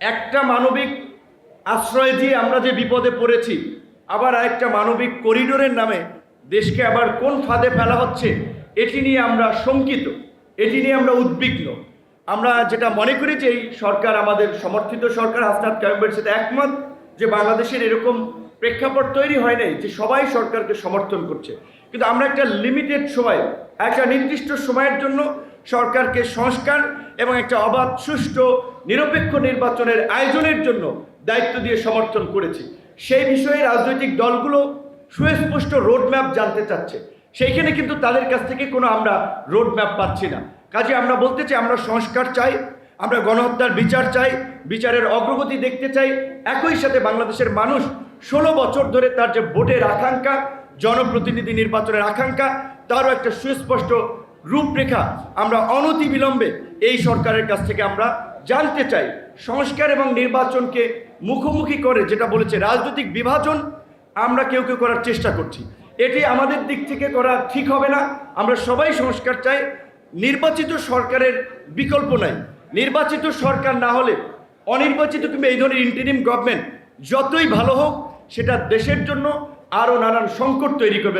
একটা মানবিক আশ্রয় দিয়ে আমরা যে বিপদে পড়েছি, আবার আরেকটা মানবিক করিডোরের নামে দেশকে আবার কোন ফাঁদে ফেলা হচ্ছে, এটি নিয়ে আমরা শঙ্কিত, এটি নিয়ে আমরা উদ্বিগ্ন। আমরা যেটা মনে করি যে এই সরকার, আমাদের সমর্থিত সরকার হাসনাত কায়ুবের সাথে একমত যে বাংলাদেশের এরকম প্রেক্ষাপট তৈরি হয় নাই যে সবাই সরকারকে সমর্থন করছে। কিন্তু আমরা একটা লিমিটেড সময়, একটা নির্দিষ্ট সময়ের জন্য সরকারকে সংস্কার এবং একটা অবাধ, সুষ্ঠু নিরপেক্ষ নির্বাচনের আয়োজনের জন্য দায়িত্ব দিয়ে সমর্থন করেছি। সেই বিষয়ে রাজনৈতিক দলগুলো সুস্পষ্ট রোডম্যাপ জানতে চাচ্ছে। সেইখানে কিন্তু তাদের কাছ থেকে কোনো আমরা রোডম্যাপ পাচ্ছি না। কাজে আমরা বলতে চাই, আমরা সংস্কার চাই, আমরা গণহত্যার বিচার চাই, বিচারের অগ্রগতি দেখতে চাই। একই সাথে বাংলাদেশের মানুষ ষোলো বছর ধরে তার যে ভোটের আকাঙ্ক্ষা, জনপ্রতিনিধি নির্বাচনের আকাঙ্ক্ষা, তারও একটা সুস্পষ্ট রূপরেখা আমরা অনতিবিলম্বে এই সরকারের কাছ থেকে আমরা জানতে চাই। সংস্কার এবং নির্বাচনকে মুখোমুখি করে যেটা বলেছে রাজনৈতিক বিভাজন আমরা কেউ কেউ করার চেষ্টা করছি। এটি আমাদের দিক থেকে করা ঠিক হবে না। আমরা সবাই সংস্কার চাই। নির্বাচিত সরকারের বিকল্প নাই। নির্বাচিত সরকার না হলে অনির্বাচিত কিংবা এই ধরনের ইন্টারিম গভর্নমেন্ট যতই ভালো হোক, সেটা দেশের জন্য আরও নানান সংকট তৈরি করবে।